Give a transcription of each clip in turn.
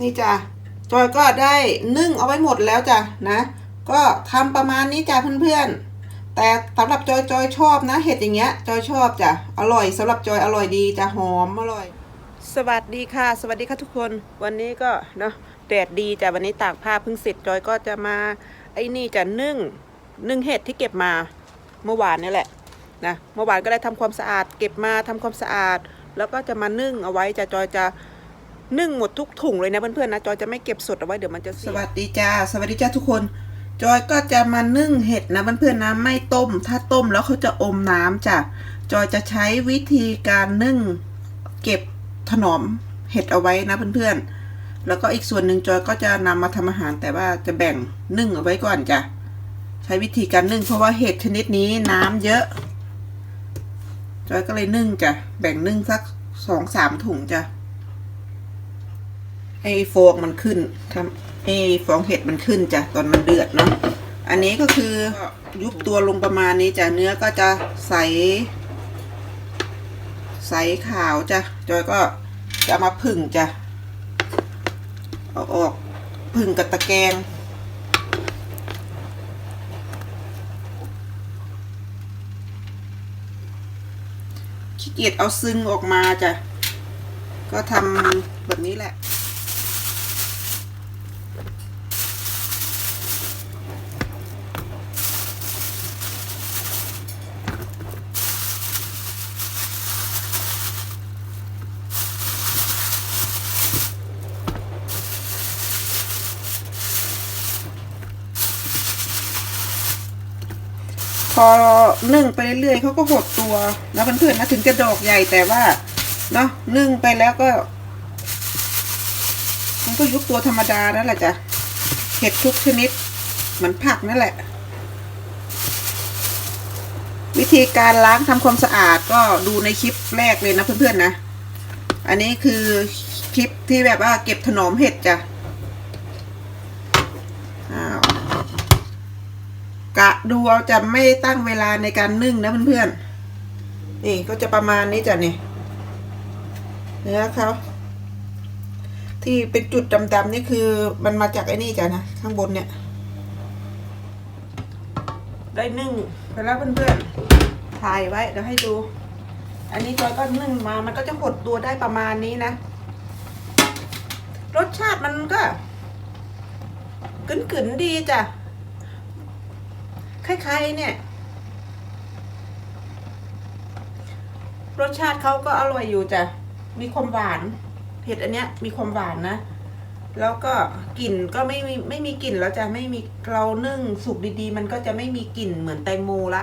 นี่จ้ะจอยก็ได้นึ่งเอาไว้หมดแล้วจ้ะนะ ก็ทำประมาณนี้จ้ะเพื่อนๆ แต่สำหรับจอยจอยชอบนะ เห็ดอย่างเงี้ย จอยชอบจ้ะอร่อยสำหรับจอยอร่อยดีจ้ะหอมอร่อย สวัสดีค่ะ สวัสดีค่ะทุกคน วันนี้ก็เนาะแดดดีจ้ะวันนี้ตากผ้าเพิ่งเสร็จจอยก็จะมาไอ้นี่จะนึ่งนึ่งเห็ดที่เก็บมาเมื่อวานนี่แหละนะเมื่อวานก็ได้ทำความสะอาด เก็บมาทำความสะอาด แล้วก็จะมานึ่งเอาไว้จะจอยจะ นึ่งหมดทุกถุงเลยนะเพื่อนๆนะจอยจะไม่เก็บสดเอาไว้เดี๋ยวมันจะเสียสวัสดีจ้า สวัสดีจ้าทุกคน จอยก็จะมานึ่งเห็ดนะเพื่อนๆนะไม่ต้ม ถ้าต้มแล้วเขาจะอมน้ำจ้ะ จอยจะใช้วิธีการนึ่ง เก็บถนอมเห็ดเอาไว้นะเพื่อนๆ แล้วก็อีกส่วนหนึ่งจอยก็จะนำมาทำอาหารแต่ว่าจะแบ่งนึ่งเอาไว้ก่อนจ้ะ ใช้วิธีการนึ่งเพราะว่าเห็ดชนิดนี้น้ำเยอะ จอยก็เลยนึ่งจ้ะ แบ่งนึ่งสักสองสามถุงจ้ะ ให้ฟองมันขึ้นทำให้ฟองเห็ดมันขึ้นจ้ะตอนมันเดือดเนาะอันนี้ก็คือยุบตัวลงประมาณนี้จ้ะเนื้อก็จะใส ใสขาวจ้ะจอยก็จะมาผึ่งจ้ะเอาออกผึ่งกับตะแกรงขี้เกียจเอาซึงออกมาจ้ะ ก็ทำแบบนี้แหละ พอนึ่งไปเรื่อยๆเขาก็หดตัวนะเพื่อนๆนะถึงจะดอกใหญ่แต่ว่าเนาะนึ่งไปแล้วก็ มันก็ยุบตัวธรรมดานั่นแหละจ้ะเห็ดทุกชนิดเหมือนผักนั่นแหละ วิธีการล้างทำความสะอาดก็ดูในคลิปแรกเลยนะเพื่อนๆนะ อันนี้คือคลิปที่แบบว่าเก็บถนอมเห็ดจ้ะอ้าว กะดูเอาจะไม่ตั้งเวลาในการนึ่งนะเพื่อนๆ นี่ก็จะประมาณนี้จ้ะนี่เนื้อเขาที่เป็นจุดดำๆนี่คือมันมาจากไอ้นี่จ้ะนะข้างบนเนี่ย ได้นึ่งไปแล้วเพื่อนๆ ถ่ายไว้เดี๋ยวให้ดู อันนี้จอยก็นึ่งมา มันก็จะหดตัวได้ประมาณนี้นะ รสชาติมันก็กึนๆดีจ้ะ คล้ายๆเนี่ย รสชาติเขาก็อร่อยอยู่จ้ะ มีความหวาน เผ็ดอันเนี้ย มีความหวานนะ แล้วก็กลิ่นก็ไม่มีไม่มีกลิ่นแล้วจะไม่มีเรานึ่งสุกดีๆ มันก็จะไม่มีกลิ่นเหมือนแตงโมละ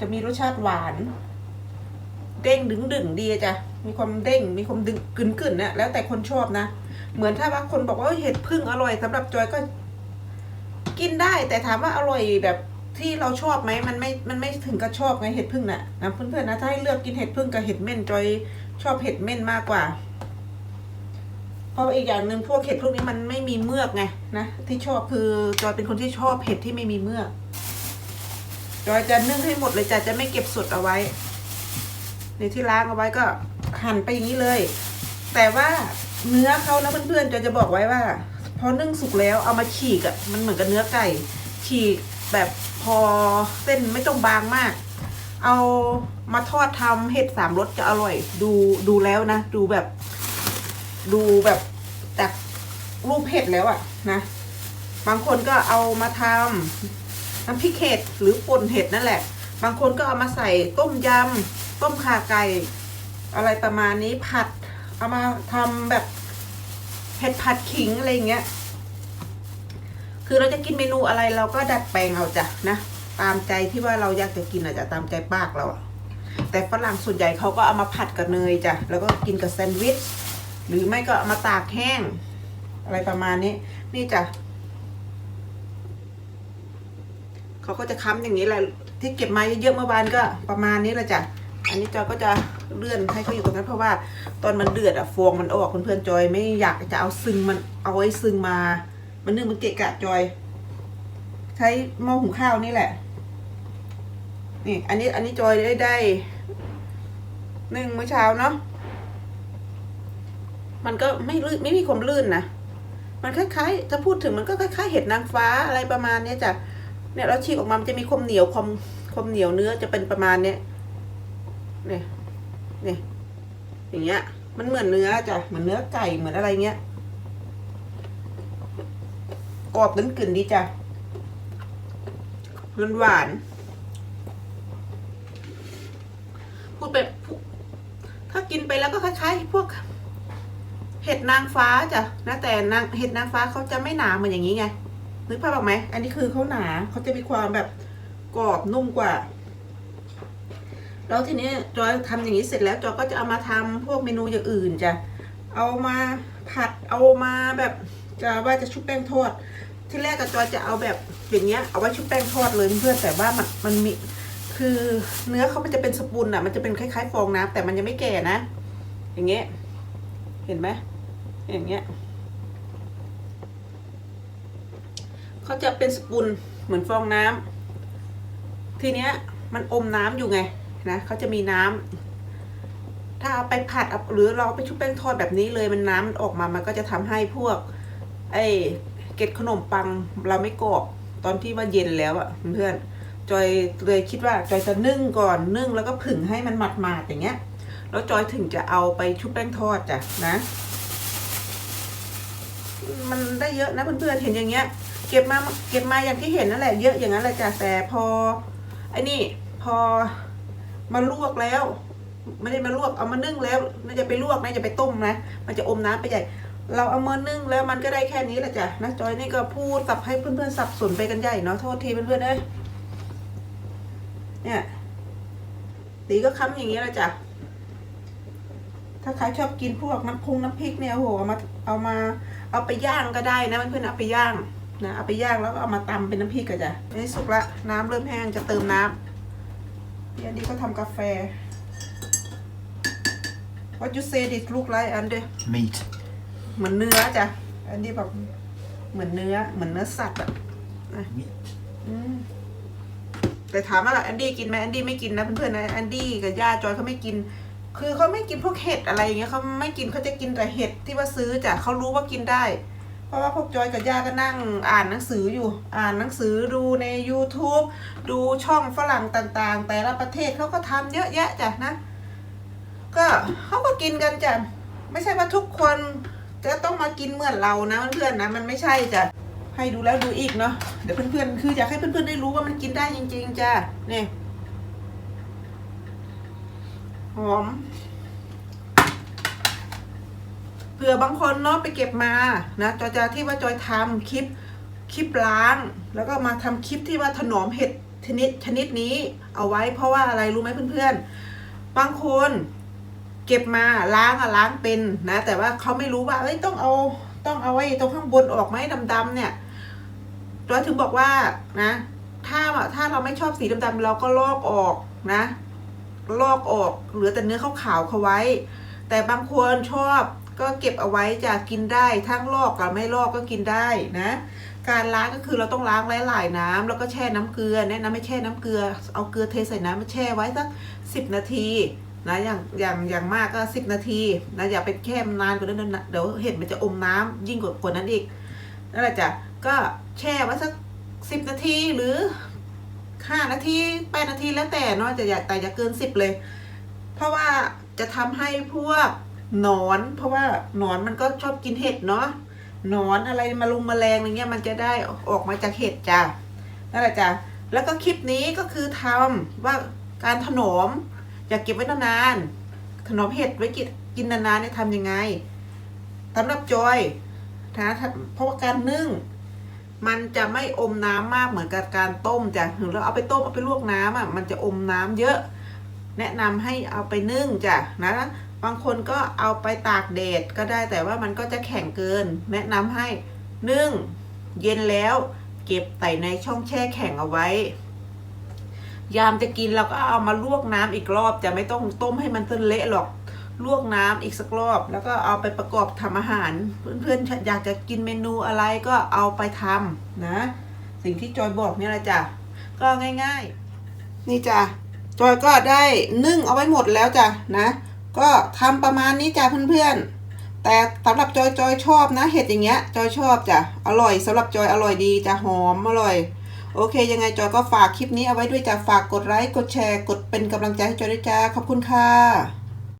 จะมีรสชาติหวาน เด้งดึงดึงดีจ้ะ มีความเด้ง มีความดึงกึนกึนๆนะแล้วแต่คนชอบนะ เหมือนถ้าว่าคนบอกว่าเห็ดพึ่งอร่อยสำหรับจอยก็ กินได้แต่ถามว่าอร่อยแบบที่เราชอบไหมมันไม่ มันไม่ถึงกับชอบไงเห็ดพึ่งน่ะนะเพื่อนๆนะถ้าให้เลือกกินเห็ดพึ่งกับเห็ดเม่นจอยชอบเห็ดเม่นมากกว่า เพราะอีกอย่างหนึ่งพวกเห็ดพวกนี้มันไม่มีเมือกไงนะที่ชอบคือจอยเป็นคนที่ชอบเห็ดที่ไม่มีเมือกจอยจะนึ่งให้หมดเลยจ้ะจะไม่เก็บสดเอาไว้ในที่ล้างเอาไว้ก็หั่นไปอย่างนี้เลย แต่ว่าเนื้อเขานะเพื่อนๆจอยจะบอกไว้ว่า อนึ่งสุกแล้วเอามาฉีกอะ่ะมันเหมือนกับเนื้อไก่ ฉีกแบบพอเส้นไม่ต้องบางมาก เอามาทอดทำเห็ดสามรสจะอร่อย ดูดูแล้วนะ ดูแบบ ดูแบบจากรูปเห็ดแล้วอะนะ บางคนก็เอามาทำน้ำพริกเห็ดหรือป่นเห็ดนั่นแหละ บางคนก็เอามาใส่ต้มยำต้มข่าไก่ อะไรประมาณนี้ผัด เอามาทำแบบ ผ็ดผัดขิงอะไรเงี้ย คือเราจะกินเมนูอะไรเราก็ดัดแปลงเอาจ้ะนะตามใจที่ว่าเราอยากจะกินอาจจะตามใจปากเรา แต่ฝรั่งส่วนใหญ่เขาก็เอามาผัดกับเนยจ้ะแล้วก็กินกับแซนด์วิชหรือไม่ก็เอามาตากแห้ง อะไรประมาณนี้ นี่จ้ะเขาก็จะค้ำอย่างนี้แหละที่เก็บมาเยอะๆเมื่อวานก็ประมาณนี้แหละจ้ะอันนี้จอยก็จะ เลื่อนให้เขาอยู่ตรงนั้นเพราะว่าตอนมันเดือดอะฟองมันออกเพื่อนๆจอยไม่อยากจะเอาซึงมันเอาไว้ซึงมา มันนึ่งมันเกะกะจอย ใช้หม้อหุงข้าวนี่แหละ นี่ อันนี้อันนี้จอยได้ได้นึ่งเมื่อเช้าเนาะมันก็ไม่ลื่นไม่มีความลื่นนะมันคล้ายๆจะพูดถึงมันก็คล้ายๆเห็ดนางฟ้าอะไรประมาณเนี้ยจ้ะเนี่ยเราฉีกออกมามันจะมีความเหนียวความความเหนียวเนื้อจะเป็นประมาณเนี้ยเนี่ย เนี่ย อย่างเงี้ย มันเหมือนเนื้อจ้ะ เหมือนเนื้อไก่ เหมือนอะไรเงี้ย กรอบกึ่นๆดีจ้ะมันหวาน พูดแบบ ถ้ากินไปแล้วก็คล้ายๆพวก เห็ดนางฟ้าจ้ะ นะแต่นางเห็ดนางฟ้าเขาจะไม่หนาเหมือนอย่างนี้ไง นึกภาพออกไหม อันนี้คือเขาหนา เขาจะมีความแบบกรอบนุ่มกว่า แล้วทีนี้จอยทำอย่างนี้เสร็จแล้วจอยก็จะเอามาทำพวกเมนูอย่างอื่นจ้ะเอามาผัดเอามาแบบจะว่าจะชุบแป้งทอด ที่แรกกับจอยจะเอาแบบอย่างเงี้ยเอาไว้ชุบแป้งทอดเลยเพื่อนแต่ว่ามันมันมีคือเนื้อเขามันจะเป็นสปุนอะมันจะเป็นคล้ายๆฟองน้ำแต่มันยังไม่แก่นะ อย่างเงี้ยเห็นไหมอย่างเงี้ยเขาจะเป็นสปุนเหมือนฟองน้ำทีเนี้ยมันอมน้ำอยู่ไง นะเขาจะมีน้ำถ้าเอาไปผัดหรือเราไปชุบแป้งทอดแบบนี้เลยมันน้ำมันออกมามันก็จะทำให้พวก ไอ้เกล็ดขนมปังเราไม่กรอบตอนที่ว่าเย็นแล้วอะเพื่อนจอยเลยคิดว่าจอยจะนึ่งก่อนนึ่งแล้วก็ผึ่งให้มันหมาดๆอย่างเงี้ย แล้วจอยถึงจะเอาไปชุบแป้งทอดจ้ะนะ มันได้เยอะนะเพื่อนๆเห็นอย่างเงี้ย เก็บมาเก็บมาอย่างที่เห็นนั่นแหละเยอะอย่างนั้นแหละจ้ะแต่พอไอ้นี่พอ มาลวกแล้ว ไม่ได้มาลวกเอามานึ่งแล้วน่าจะไปลวกนะจะไปต้มนะมันจะอมน้ำไปใหญ่ เราเอามานึ่งแล้วมันก็ได้แค่นี้แหละจ้ะนะจอยนี่ก็พูดสับให้เพื่อนๆสับสนไปกันใหญ่เนาะโทษทีเพื่อนๆเอ้ยเนี่ยตีก็ค้ำอย่างนี้แหละจ้ะถ้าใครชอบกินพวกน้ำพุงน้ำพริกเนี่ยโอ้โหเอามาเอามาเอาไปย่างก็ได้นะเพื่อนๆเอาไปย่างนะเอาไปย่างแล้วก็เอามาตำเป็นน้ำพริกกันจ้ะนี่สุกละน้ำเริ่มแห้งจะเติมน้ำ พี่อันนี้ก็ทำกาแฟ What you say this look like อันเด Meat. เหมือนเนื้อจ้ะ อันนี้แบบเหมือนเนื้อ เหมือนเนื้อสัตว์อะนะ Meat. อืมแต่ถามว่าล่ะแอนดี้กินไหมแอนดี้ไม่กินนะเพื่อนๆนะแอนดี้กับย่าจอยเขาไม่กิน คือเขาไม่กินพวกเห็ดอะไรอย่างเงี้ยเขาไม่กินเขาจะกินแต่เห็ดที่ว่าซื้อจ้ะเขารู้ว่ากินได้เพ ราะว่าพวกจอยกับย่าก็นั่งอ่านหนังสืออยู่ อ่านหนังสือดูใน YouTube ดูช่องฝรั่งต่างๆ แต่ละประเทศเขาก็ทำเยอะแยะจ้ะนะ ก็เขาก็กินกันจ้ะไม่ใช่ว่าทุกคนจะต้องมากินเหมือนเรานะเพื่อนๆนะมันไม่ใช่จ้ะให้ดูแล้วดูอีกเนาะเดี๋ยวเพื่อนๆ คืออยากให้เพื่อนๆได้รู้ว่ามันกินได้จริง ๆจ้ะนี่หอม ผื่อบางคนเนาะไปเก็บมานะจอยจะที่ว่าจอยทำคลิปคลิปล้าง แล้วก็มาทำคลิปที่ว่าถนอมเห็ดชนิดชนิดนี้เอาไว้เพราะว่าอะไรรู้ไหมเพื่อนๆ บางคนเก็บมาล้างอะล้างเป็นนะ แต่ว่าเขาไม่รู้ว่าเอ้ยต้องเอาต้องเอาไว้ตรงข้างบนออกไหมดำๆเนี่ยจอยถึงบอกว่านะ ถ้าถ้าเราไม่ชอบสีดำๆเราก็ลอกออกนะ ลอกออกเหลือแต่เนื้อขาวๆเขาไว้ แต่บางคนชอบ ก็เก็บเอาไว้จะกินได้ทั้งลอกกับไม่ลอกก็กินได้นะ การล้างก็คือเราต้องล้างหลายๆน้ำแล้วก็แช่น้ำเกลือแนะนำให้แช่น้ำเกลือ เอาเกลือเทใส่น้ำมาแช่ไว้สักสิบนาทีนะอย่างอย่างอย่างมากก็สิบนาทีนะอย่าไปแช่นานกว่านั้นเดี๋ยวเห็ดมันจะอมน้ำยิ่งกว่ากว่านั้นอีกนั่นแหละจ้ะก็แช่ไว้สักสิบนาทีหรือห้านาทีแปดนาทีแล้วแต่เนาะจะอย่าแต่อย่าเกินสิบเลย เพราะว่าจะทำให้พวก นอน เพราะว่าหนอนมันก็ชอบกินเห็ดเนาะหนอนอะไรมาลุมแมลงอะไรเงี้ยมันจะได้ออกมาจากเห็ดจ้ะนั่นแหละจ้ะแล้วก็คลิปนี้ก็คือทำว่าการถนอมอยากเก็บไว้นานๆถนอมเห็ดไว้กินกินนานๆเนี่ยทำยังไงสำหรับจอยนะเพราะว่าการนึ่ง มันจะไม่อมน้ำมากเหมือนกับการต้มจ้ะถึงเราเอาไปต้มเอาไปลวกน้ำอะมันจะอมน้ำเยอะ แนะนำให้เอาไปนึ่งจ้ะนะ บางคนก็เอาไปตากแดดก็ได้แต่ว่ามันก็จะแข็งเกิน แนะนำให้นึ่งเย็นแล้วเก็บใส่ในช่องแช่แข็งเอาไว้ ยามจะกินเราก็เอามาลวกน้ำอีกรอบจะไม่ต้องต้มให้มันจนเละหรอกลวกน้ำอีกสักรอบ แล้วก็เอาไปประกอบทำอาหาร เพื่อนๆอยากจะกินเมนูอะไรก็เอาไปทำนะ สิ่งที่จอยบอกนี่แหละจ้ะก็ง่าย ๆ นี่จ้ะจอยก็ได้นึ่งเอาไว้หมดแล้วจ้ะนะ ก็ทำประมาณนี้จ้ะเพื่อนๆ แต่สำหรับจอยจอยชอบนะ เห็ดอย่างเงี้ย จอยชอบจ้ะ อร่อยสำหรับจอยอร่อยดีจ้ะหอมอร่อย โอเค ยังไงจอยก็ฝากคลิปนี้เอาไว้ด้วยจ้ะฝากกดไลค์กดแชร์ กดเป็นกำลังใจให้จอยด้วยจ้าขอบคุณค่ะ